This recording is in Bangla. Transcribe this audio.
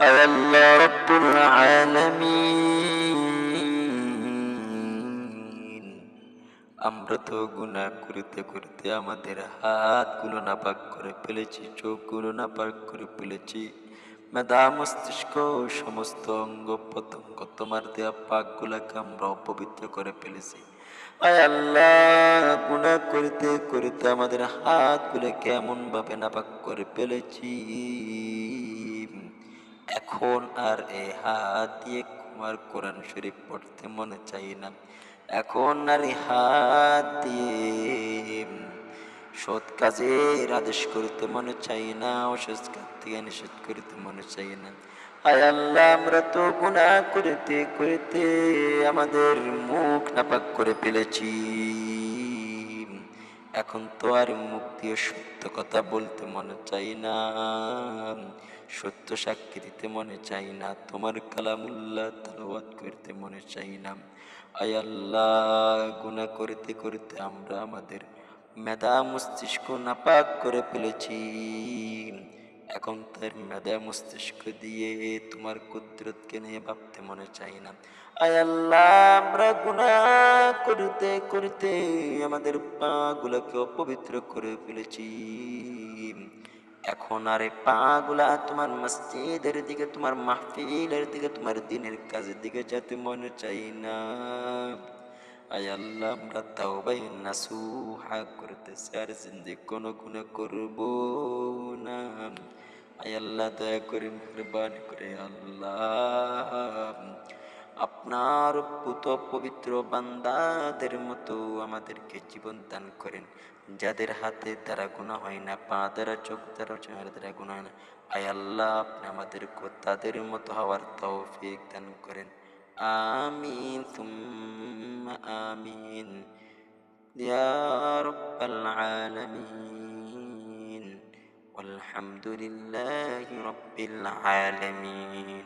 আল্লাহ রব্বুল আলামিন আমরা তো গুনাহ করতে করতে আমাদের হাতগুলো নাপাক করে ফেলেছি, চোখগুলো নাপাক করে ফেলেছি। মেধা মস্তিষ্ক, সমস্ত অঙ্গ প্রত্যঙ্গ তোমার দেয়া পাকগুলাকে আমরা অপবিত্র করে ফেলেছি। আয় আল্লাহ গুণা করতে করতে আমাদের কেমন ভাবে নাপাক করে ফেলেছি। এখন আর এই হাত দিয়ে তোমার কোরআন শরীফ পড়তে মনে চাই না। এখন আর এই হাত দিয়ে সৎ কাজের আদেশ করতে মনে চাই না, অসৎ কাজ থেকে নিষেধ করতে মনে চাই না। আয় আল্লাহ, আমরা তো গুনাহ করতে করতে আমাদের মুখ নাপাক করে ফেলেছি। এখন তো আর মুক্তি ও সত্য কথা বলতে মনে চাই না। সত্য সাক্ষী দিতে মনে চাই না। তোমার কালামুল্লাহ তালাবাদ করতে মনে চাই না। আয় আল্লাহ গুণা করতে করতে আমরা আমাদের মেধা মস্তিষ্ক নাপাক করে ফেলেছি। এখন তার মেধা মস্তিষ্ক দিয়ে তোমার কুদরতকে নিয়ে ভাবতে মনে চাই না। আয় আল্লাহ, আমরা গুনাহ করতে করতে আমাদের পা গুলাকে অপবিত্র করে ফেলেছি। এখন আর এই পা গুলা তোমার মসজিদের দিকে, তোমার মাহফিলের দিকে, তোমার দিনের কাজের দিকে যেতে মনে চাই না। আয় আল্লাহ আমরা তাওবাই নাসুহা করতেছি আর জিন্দি কোনো গুণে করব না। আয় আল্লাহ, দয়া করে মেহরবানি করে আল্লাহ। আপনার পুত পবিত্র বান্দাদের মতো আমাদেরকে জীবন দান করেন। যাদের হাতে দ্বারা গুণা হয় না, পা দ্বারা, চোখ দ্বারা, চেহারা দ্বারা গুণা হয় না। আয় আল্লাহ, আপনি আমাদেরকে তাদের মতো হওয়ার তৌফিক দান করেন। আমিন। ثم آمين. يا رب العالمين. والحمد لله رب العالمين.